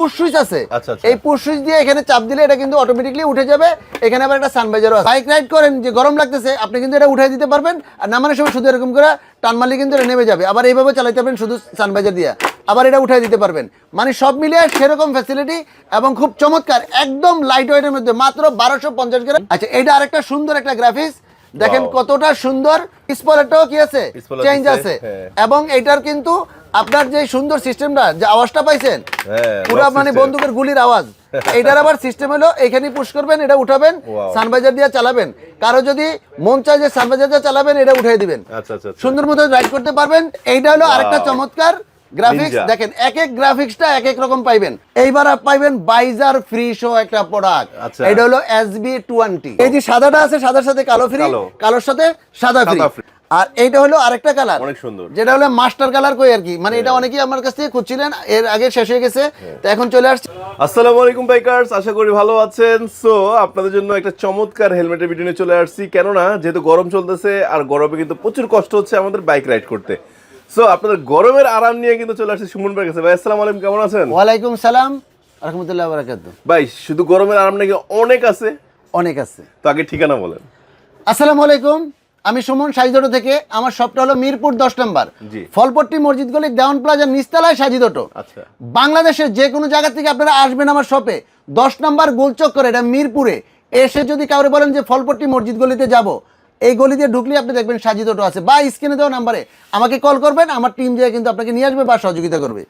Push switch আছে। আচ্ছা, আচ্ছা। এই পুশ দিয়ে এখানে চাপ দিলে এটা কিন্তু অটোমেটিকলি উঠে যাবে। এখানে আবার একটা সানবাইজারও আছে। বাইক রাইড করেন যে গরম লাগতেছে আপনি কিন্তু এটা উঠাই দিতে পারবেন। আর নামানোর সময় শুধু এরকম করে টান মারলে কিন্তু এটা নেমে যাবে। আবার এইভাবে চালাতে পারবেন শুধু সানবাইজার দিয়ে। আবার এটা উঠাই দিতে পারবেন। মানে সব মিলিয়ে সেরকম ফ্যাসিলিটি এবং খুব চমৎকার একদম লাইট ওয়েটের মধ্যে মাত্র বারোশো পঞ্চাশ গ্রাম। আচ্ছা এটা আরেকটা সুন্দর একটা গ্রাফিক্স দেখেন কতটা সুন্দর স্পলারটাও কি আছে চেঞ্জ আছে হ্যাঁ। এবং এটার কিন্তু আপনার যে সুন্দর সিস্টেমটা যে আওয়াজটা পাইছেন হ্যাঁ, পুরো মানে। বন্দুকের গুলির আওয়াজ এটার আবার সিস্টেম হলো এখানে পুশ করবেন এটা উঠাবেন Wow. সানবাইজার দিয়ে চালাবেন কারও যদি মন চায় যে সানবাইজার দিয়ে চালাবেন এটা উঠিয়ে দিবেন আচ্ছা আচ্ছা আচ্ছা। সুন্দর মতো রাইড করতে পারবেন এইটা হলো আরেকটা চমৎকার গ্রাফিক্স দেখেন এক এক গ্রাফিক্সটা এক এক রকম পাইবেন। এইবার পাইবেন বাইজার ফ্রি শো একটা প্রোডাক্ট আচ্ছা। এটা হলো এসবি টোয়েন্টি এই যে সাদাটা আছে সাদার সাথে কালো ফ্রি কালো। কালোর সাথে সাদা ফ্রি আর এইটা হলো আরেকটা কালার অনেক সুন্দর। যেটা হলো মাস্টার কালার কই আর কি। মানে এটা অনেকেই আমার কাছ থেকে খুঁজছিলেন এর আগে শেষ হয়ে গেছে। তো এখন চলে আসছে। আসসালামু আলাইকুম বাইকার্স আশা করি ভালো আছেন। সো আপনাদের জন্য একটা চমৎকার হেলমেটের ভিডিও নিয়ে চলে আসছি। কেননা যেহেতু গরম চলতেছে আর গরমে কিন্তু প্রচুর কষ্ট হচ্ছে আমাদের বাইক রাইড করতে। সো আপনাদের গরমের আরাম নিয়ে কিন্তু চলে আসছি সুমন কাছে। ভাই আসসালামু আলাইকুম কেমন আছেন? ওয়ালাইকুম সালাম রহমতুল্লাহ বারাকাত ভাই শুধু গরমের আরাম নাকি অনেক আছে? অনেক আছে। তো আগে ঠিকানা বলেন। আসসালামু আলাইকুম আমি সুমন সাজিদটো থেকে। আমার শপটা হলো মিরপুর দশ নম্বর। জি। ফলপট্টি মসজিদ গলি দেওয়ান প্লাজার নিস্তালায় সাজিদটো। আচ্ছা। বাংলাদেশের যে কোনো জায়গা থেকে আপনারা আসবেন আমার শপে। দশ নম্বর গোলচক্কর এটা মিরপুরে। এসে যদি কাউরে বলেন যে ফলপট্টি মসজিদ গলিতে যাব এই গলি দিয়ে ঢুকলে আপনি দেখবেন সাজিদটো আছে। বা স্ক্রিনে দেওয়া নাম্বারে আমাকে কল করবেন আমার টিম যেয়ে কিন্তু আপনাকে নিয়ে আসবে বা সহযোগিতা করবে।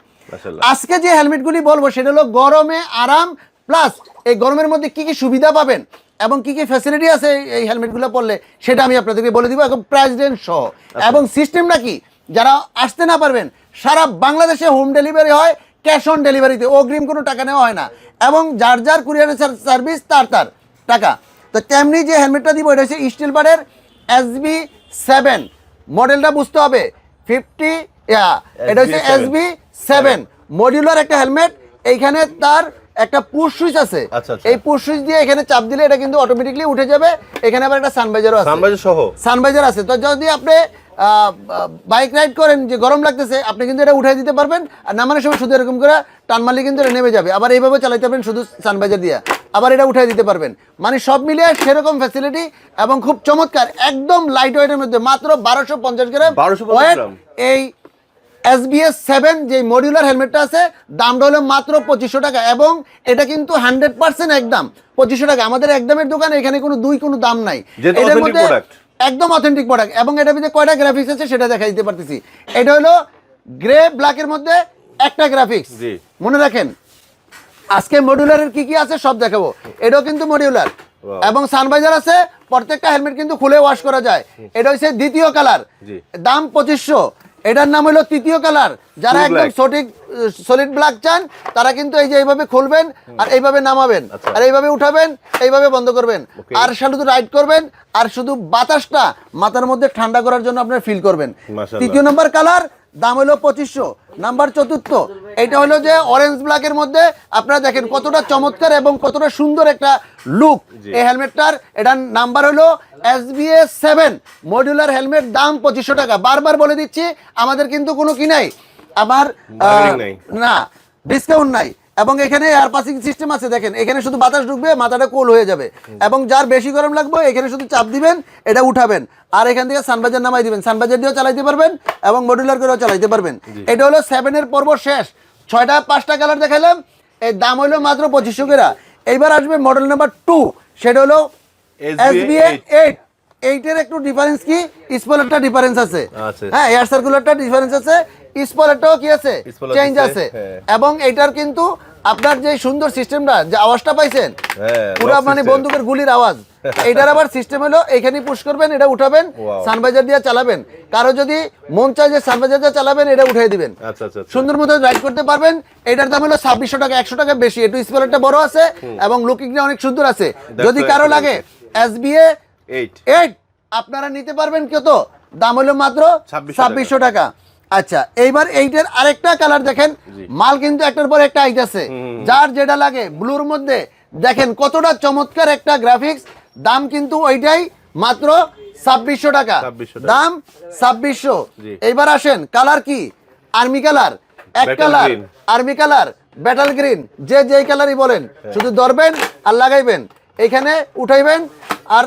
আজকে যে হেলমেটগুলি বলব সেটা হলো গরমে আরাম প্লাস এই গরমের মধ্যে কি কি সুবিধা পাবেন এবং কি কি ফ্যাসিলিটি আছে এই- হেলমেটগুলো পরলে সেটা আমি আপনাদেরকে বলে দিব এখন প্রেসিডেন্ট সহ। এবং সিস্টেমটা কি? যারা আসতে না পারবেন সারা বাংলাদেশে হোম ডেলিভারি হয় ক্যাশ অন ডেলিভারিতে অগ্রিম কোনো টাকা নেওয়া হয় না। এবং যার যার কুরিয়ারের সার্ভিস তার তার টাকা। তো তেমনি যে হেলমেটটা দিব এটা হচ্ছে স্টিল বারের এসবি সেভেন মডেলটা বুঝতে হবে। ফিফটি এটা হচ্ছে SB7 এসবি সেভেন মডিউলার একটা হেলমেট এইখানে তার একটা পুশ সুইচ আছে। আচ্ছা, আচ্ছা। এই পুশ সুইচ দিয়ে এখানে চাপ দিলে এটা কিন্তু অটোমেটিকলি উঠে যাবে। এখানে আবার একটা সানবাইজারও আছে। সানবাইজার সহ? সানবাইজার আছে। তো যদি আপনি বাইক রাইড করেন যে গরম লাগতেছে আপনি কিন্তু এটা উঠাই দিতে পারবেন। আর নামানোর সময় শুধু এরকম করে টান মারলে কিন্তু এটা নেমে যাবে। আবার এইভাবে চালাতে পারবেন শুধু সানবাইজার দিয়ে। আবার এটা উঠাই দিতে পারবেন। মানে সব মিলিয়ে সেরকম ফ্যাসিলিটি এবং খুব চমৎকার একদম লাইট ওয়েটের মধ্যে মাত্র বারোশো পঞ্চাশ গ্রাম। 1250 এই এসবিএস সেভেন যে মডিউলার হেলমেটটা আছে দামটা হলো মাত্র পঁচিশশো টাকা এবং এটা কিন্তু হান্ড্রেড পার্সেন্ট একদম। পঁচিশশো টাকা। আমাদের একদমের দোকানে এখানে কোনো দুই কোনো দাম নাই। এটার মধ্যে একদম অথেন্টিক প্রোডাক্ট এবং এটার ভিতরে কয়টা গ্রাফিক্স আছে সেটা দেখা দিতে পারতেছি। এটা হলো গ্রে ব্ল্যাকের মধ্যে একটা গ্রাফিক্স জি। মনে রাখেন আজকে মডিউলারের কি কি আছে সব দেখাবো। এটাও কিন্তু মডিউলার এবং সানবাইজার আছে প্রত্যেকটা হেলমেট কিন্তু খুলে ওয়াশ করা যায়। এটা হচ্ছে দ্বিতীয় কালার দাম পঁচিশশো। এটার নাম হলো তৃতীয় কালার যারা একদম সঠিক সলিড ব্ল্যাক চান তারা কিন্তু এই যে এইভাবে খুলবেন আর এইভাবে নামাবেন। আচ্ছা। আর এইভাবে উঠাবেন এইভাবে বন্ধ করবেন। আর শুধু রাইড করবেন আর শুধু বাতাসটা মাথার মধ্যে ঠান্ডা করার জন্য আপনার ফিল করবেন। তৃতীয় নম্বর কালার দাম হলো পঁচিশশো। নাম্বার চতুর্থ এটা হলো যে অরেঞ্জ ব্ল্যাকের মধ্যে আপনারা দেখেন কতটা চমৎকার এবং কতটা সুন্দর একটা লুক এই হেলমেটটার এটার নাম্বার হলো S B S seven modular helmet দাম পঁচিশশো টাকা। বারবার বলে দিচ্ছি আমাদের কিন্তু কোনো কি নাই? আমার। না ডিসকাউন্ট নাই। এবং এখানে এয়ার পাসিং সিস্টেম আছে দেখেন। এখানে শুধু বাতাস ঢুকবে মাথাটা কোল হয়ে যাবে। এবং যার বেশি গরম লাগবে এখানে শুধু চাপ দিবেন এটা উঠাবেন। আর এখান থেকে সানবাজার নামাই দিবেন। সানবাজার দিয়েও চালাইতে পারবেন এবং মডুলার করেও চালাইতে পারবেন। এটা হলো সেভেনের পর্ব শেষ। ছয়টা পাঁচটা কালার দেখালাম এর দাম হলো মাত্র পঁচিশশো কেরা। এইবার আসবে মডেল নাম্বার টু সেটা হলো এস বি এইট এইটের একটু ডিফারেন্স কি? স্পলারটা ডিফারেন্স আছে। আচ্ছা। হ্যাঁ এয়ার সার্কুলারটা ডিফারেন্স আছে। স্পলারটাও কি আছে? চেঞ্জ আছে। হ্যাঁ। এবং এটার কিন্তু আপনার যে সুন্দর সিস্টেমটা যে আওয়াজটা পাইছেন হ্যাঁ, পুরো মানে বন্দুকের গুলির আওয়াজ। এটার আবার সিস্টেম হলো এখানে পুশ করবেন এটা উঠাবেন. সানবাইজার দিয়ে চালাবেন। কারও যদি মন চায় যে সানবাইজার দিয়ে চালাবেন এটা উঠিয়ে দিবেন। আচ্ছা আচ্ছা আচ্ছা। সুন্দর মতো রাইড করতে পারবেন। এটার দাম হলো ছাব্বিশশো টাকা একশো টাকা বেশি। একটু স্পেলারটা বড় আছে এবং লুকিংটা অনেক সুন্দর আছে। যদি কারও লাগে এস এইট এইট আপনারা নিতে পারবেন কত? দাম হলো মাত্র ছাব্বিশশো টাকা। আচ্ছা এইবার এইটার আরেকটা কালার দেখেন। মাল কিন্তু একটার পর একটা আইট আছে। যার যেটা লাগে ব্লুর মধ্যে দেখেন কতটা চমৎকার একটা গ্রাফিক্স দাম কিন্তু ওইটাই মাত্র ছাব্বিশশো টাকা। দাম ছাব্বিশশো। এইবার আসেন কালার কি? আর্মি কালার এক colour army colour battle green যে যেই কালারই বলেন শুধু ধরবেন আর লাগাইবেন। এইখানে উঠাইবেন আর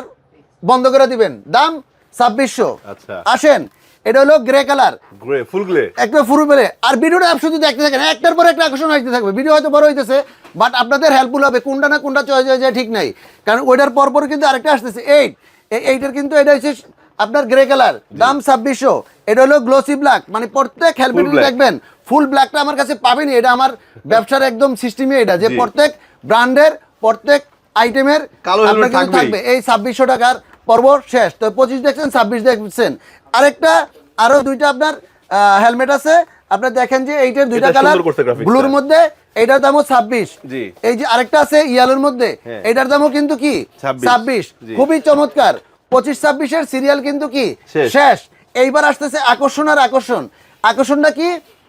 বন্ধ করে দিবেন। দাম ছাব্বিশশো। আচ্ছা। আসেন এটা হলো grey colour grey full grey একটা ফুল পেলে আর ভিডিওটা আপ শুধু দেখতে থাকেন একটার পর একটা আকর্ষণ হইতে থাকবে। ভিডিও হয়তো বড় হইতেছে বাট আপনাদের হেল্পফুল হবে। কোনটা না কোনটা চয়েস হয়ে যায় ঠিক নাই। কারণ ওইটার পর পর কিন্তু আরেকটা আসতেছে। এইট এইটার কিন্তু এটা হচ্ছে আপনার গ্রে কালার দাম ছাব্বিশশো। এটা হলো গ্লোসি ব্ল্যাক মানে প্রত্যেক হেলমেট দেখবেন ফুল ব্ল্যাকটা আমার কাছে পাবেনই। এটা আমার ব্যবসার একদম সিস্টেমই এটা যে প্রত্যেক ব্র্যান্ডের প্রত্যেক আইটেমের কালো। থাকবে। এই ছাব্বিশশো টাকার পর্ব শেষ। তো পঁচিশ দেখছেন ছাব্বিশ দেখছেন। আরেকটা আরও দুইটা আপনার হেলমেট আছে। আপনার দেখেন যে এইটার দুইটা কালার। ব্লুর মধ্যে এইটার দামও ছাব্বিশ। এই যে আরেকটা আছে ইয়ালোর মধ্যে হ্যাঁ। এইটার দামও কিন্তু কি? ছাব্বিশ। খুবই চমৎকার। পঁচিশ ছাব্বিশের সিরিয়াল কিন্তু কি। শেষ। এইবার আসতেছে আকর্ষণ আর আকর্ষণ। আকর্ষণটা কি?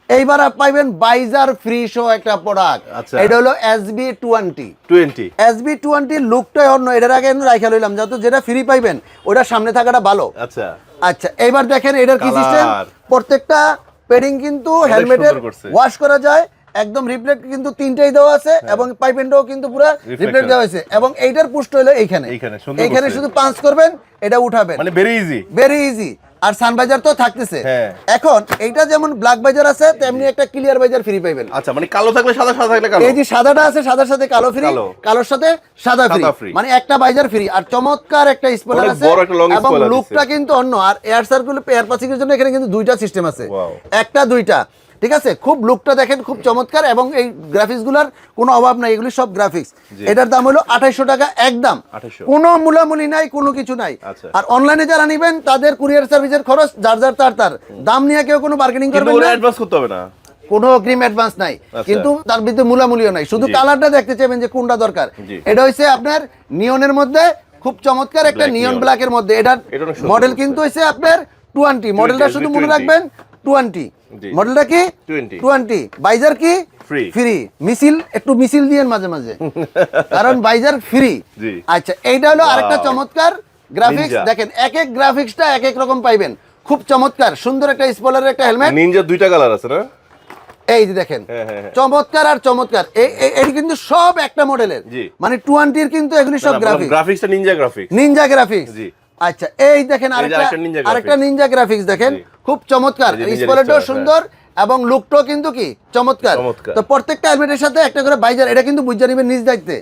এইবার আপ পাইবেন বাইজার ফ্রি শো একটা প্রোডাক্ট আচ্ছা। এটা হলো S B twenty twenty SB টোয়েন্টির লুকটাই অন্য এটার আগে রাইখা লইলাম যাতে যেটা ফ্রি পাইবেন ওটা সামনে থাকাটা ভালো। আচ্ছা। আচ্ছা এইবার দেখেন এটার কি সিস্টেম প্রত্যেকটা পেডিং কিন্তু অনেক হেলমেটের ওয়াশ করা যায় একদম রিপ্লেট কিন্তু তিনটাই দেওয়া আছে এবং পাইপেন্ডও কিন্তু পুরো রিপ্লেট দেওয়া হয়েছে। এবং এইটার পুষ্ট হলো এইখানে। এইখানে শুধু পাঁচ করবেন এটা উঠাবেন। মানে ভেরি ইজি ভেরি ইজি আর সানবাইজার তো থাকতেছে। হ্যাঁ। এখন এইটা যেমন ব্ল্যাক বাইজার আছে তেমনি একটা ক্লিয়ার বাইজার ফ্রি পাইবেন। আচ্ছা মানে কালো থাকলে সাদা সাদা থাকলে কালো। এই যে সাদাটা আছে সাদার সাথে কালো ফ্রি কালোর সাথে সাদা ফ্রি মানে একটা বাইজার ফ্রি আর চমৎকার একটা স্পয়লার আছে এবং লুকটা কিন্তু অন্য। আর এয়ার সার্কুল এয়ার এর জন্য এখানে কিন্তু দুইটা সিস্টেম আছে। একটা দুইটা। ঠিক আছে? খুব লুকটা দেখেন খুব চমৎকার এবং এই গ্রাফিক্সগুলার কোনো অভাব নাই এগুলি সব গ্রাফিক্স এটার দাম হলো আঠাইশো টাকা একদম। 2800 কোনো মূলামূলি নাই কোনো কিছু নাই। আচ্ছা। আর অনলাইনে যারা নিবেন তাদের কুরিয়ার সার্ভিসের খরচ যার যার তার তার। দাম নিয়ে কেউ কোনো বার্গেনিং করবেন না। অ্যাডভান্স করতে হবে না। কোনো অগ্রিম অ্যাডভান্স নাই। আচ্ছা। কিন্তু তার ভিতরে মূলামূলিও নাই। শুধু কালারটা দেখতে চাইবেন যে কোনটা দরকার। এটা হচ্ছে আপনার নিয়নের মধ্যে খুব চমৎকার একটা নিয়ন। ব্ল্যাকের মধ্যে। এটার এটা মডেল কিন্তু হচ্ছে আপনার টোয়েন্টি। মডেলটা শুধু মনে রাখবেন টোয়েন্টি মডেলটা কি? টোয়েন্টি বাইজার কি? ফ্রি মিছিল একটু মিছিল দিয়েন মাঝে মাঝে। কারণ বাইজার ফ্রি আচ্ছা এইটা হলো আরেকটা চমৎকার গ্রাফিক্স দেখেন এক এক গ্রাফিক্সটা এক এক রকম পাইবেন। খুব চমৎকার। সুন্দর একটা স্পলারের একটা হেলমেট নিনজা দুইটা কালার আছে না? এই যে দেখেন। হ্যাঁ, হ্যাঁ, হ্যাঁ। চমৎকার আর চমৎকার। এই- কিন্তু সব একটা মডেলের মানে টোয়েন্টির কিন্তু এগুলি সব গ্রাফিক্স গ্রাফিক্সটা নিনজা গ্রাফিক্স নিনজা গ্রাফিক্স। আচ্ছা এই দেখেন আরেকটা আরেকটা নিনজা গ্রাফিক্স দেখেন খুব চমৎকার। এই স্পলেটও সুন্দর এবং লুকটাও কিন্তু কি? চমৎকার। তো প্রত্যেকটা হেলমেটের সাথে একটা করে বাইজার এটা কিন্তু বুঝে নেবেন নিজ দায়িত্বে।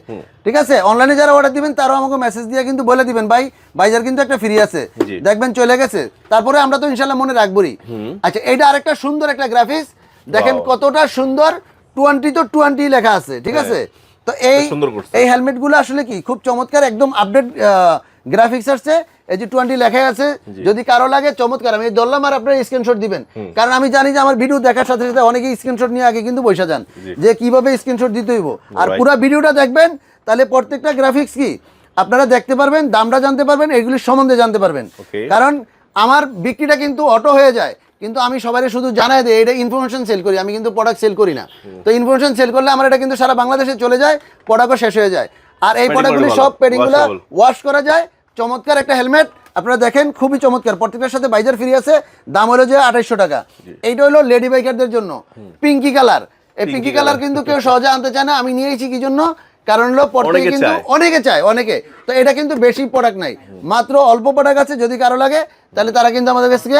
ঠিক আছে? অনলাইনে যারা অর্ডার দিবেন তারাও আমাকে মেসেজ দিয়ে কিন্তু বলে দিবেন ভাই বাইজার কিন্তু একটা ফ্রি আছে। দেখবেন চলে গেছে। তারপরে আমরা তো ইনশাল্লাহ মনে রাখবোই আচ্ছা এটা আরেকটা সুন্দর একটা গ্রাফিক্স দেখেন কতটা সুন্দর। টোয়েন্টি তো টোয়েন্টি লেখা আছে ঠিক আছে? তো এই। এই হেলমেটগুলো আসলে কি? খুব চমৎকার একদম আপডেট গ্রাফিক্স আসছে। এই যে টোয়েন্টি লেখা আছে যদি কারও লাগে চমৎকার আমি ধরলাম আর আপনার স্ক্রিনশট দিবেন। কারণ আমি জানি যে আমার ভিডিও দেখার সাথে সাথে অনেকেই স্ক্রিনশট নিয়ে আগে কিন্তু বসে যান যে কীভাবে স্ক্রিনশট দিতে হইব। আর. পুরো ভিডিওটা দেখবেন তাহলে প্রত্যেকটা গ্রাফিক্স কি? আপনারা দেখতে পারবেন দামটা জানতে পারবেন এগুলির সম্বন্ধে জানতে পারবেন। কারণ আমার বিক্রিটা কিন্তু অটো হয়ে যায় কিন্তু আমি সবাই শুধু জানাই দিই এটা ইনফরমেশন সেল করি আমি কিন্তু প্রোডাক্ট সেল করি না। তো ইনফরমেশন সেল করলে আমার এটা কিন্তু সারা বাংলাদেশে চলে যায় প্রোডাক্টও শেষ হয়ে যায়। আর এই প্রোডাক্টগুলি সব পেডিংগুলো ওয়াশ করা যায় চমৎকার একটা হেলমেট। আপনারা দেখেন খুবই চমৎকার। প্রত্যেকটার সাথে বাইজার ফ্রি আছে। দাম হলো যে আঠাইশশো টাকা। এইটা হলো লেডি বাইকারদের জন্য। পিঙ্কি কালার এই পিঙ্কি কালার কিন্তু কেউ সহজে আনতে চায় না। আমি নিয়েছি কি জন্য? কারণ হলো প্রত্যেকে কিন্তু অনেকে চায় অনেকে। তো এটা কিন্তু বেশি প্রোডাক্ট নাই। মাত্র অল্প প্রোডাক্ট আছে যদি কারও লাগে তাহলে তারা কিন্তু আমাদের কাছ থেকে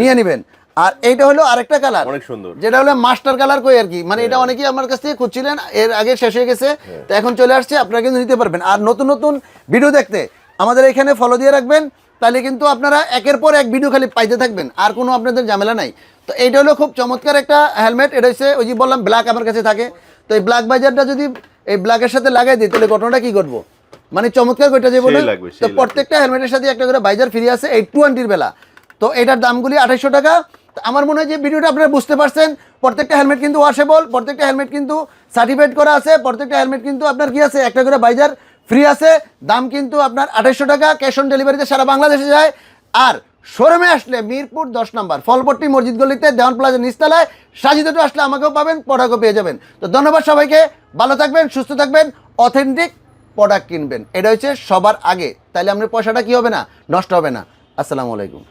নিয়ে নিবেন। আর এইটা হলো আরেকটা কালার অনেক সুন্দর। যেটা হলো মাস্টার কালার কই আর কি। মানে এটা অনেকেই আমার কাছ থেকে খুঁজছিলেন এর আগে শেষ হয়ে গেছে। হ্যাঁ। তো এখন চলে আসছে আপনারা কিন্তু নিতে পারবেন। আর নতুন নতুন ভিডিও দেখতে আমাদের এখানে ফলো দিয়ে রাখবেন তাহলে কিন্তু আপনারা একের পর এক ভিডিও খালি পাইতে থাকবেন আর কোনো আপনাদের ঝামেলা নাই। তো এইটা হলো খুব চমৎকার একটা হেলমেট এটা হচ্ছে ওই যে বললাম ব্ল্যাক আমার কাছে থাকে। তো এই ব্ল্যাক বাজারটা যদি এই ব্ল্যাকের সাথে লাগাই দিই তাহলে ঘটনাটা কি ঘটবো? মানে চমৎকার কইটা যে বলে তো প্রত্যেকটা হেলমেটের সাথে একটা করে বাইজার ফিরে আছে এই টোয়েন্টির বেলা। তো এটার দামগুলি আঠাইশো টাকা। তো আমার মনে হয় যে ভিডিওটা আপনারা বুঝতে পারছেন প্রত্যেকটা হেলমেট কিন্তু ওয়াশেবল প্রত্যেকটা হেলমেট কিন্তু সার্টিফাইড করা আছে প্রত্যেকটা হেলমেট কিন্তু আপনার কি আছে? একটা করে বাইজার ফ্রি আছে, দাম কিন্তু আপনার আঠাইশো টাকা ক্যাশ অন ডেলিভারিতে সারা বাংলাদেশে যায়। আর শোরুমে আসলে মিরপুর দশ নম্বর ফলপট্টি মসজিদ গলিতে দেওয়ান প্লাজা নিস্তালায় সাজিদটো আসলে আমাকেও পাবেন পটাকও পেয়ে যাবেন। তো ধন্যবাদ সবাইকে, ভালো থাকবেন, সুস্থ থাকবেন অথেন্টিক প্রোডাক্ট কিনবেন। এটা হচ্ছে সবার আগে। তাহলে আপনার পয়সাটা কি হবে না? নষ্ট হবে না। আসসালামু আলাইকুম।